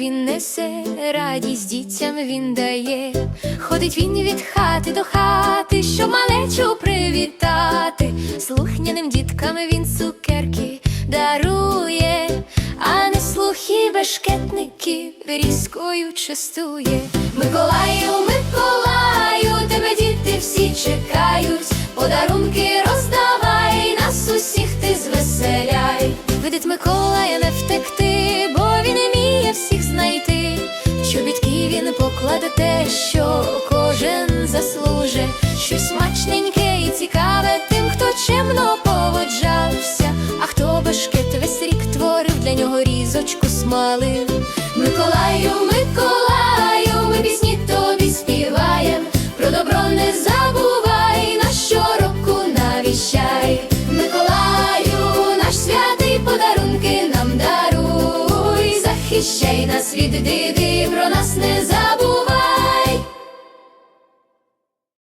він несе, радість дітям він дає. Ходить він від хати до хати, щоб малечу привітати. Слухняним діткам він цукерки дарує, а не слухи бешкетників різкою частує. Миколаю, Миколаю, тебе діти всі чекають, подарунки роздавай, нас усіх ти звеселяй. Видить Миколая не втекти, покладе те, що кожен заслуже, щось смачненьке і цікаве тим, хто чемно поводжався, а хто бешкет весь рік творив для нього різочку смалив. Миколаю, Миколаю, ми пісні тобі співаєм, про добро не забувай, на щороку навіщай. Миколаю, наш святий подарунки нам даруй, захищай нас від диди, про нас не забувай.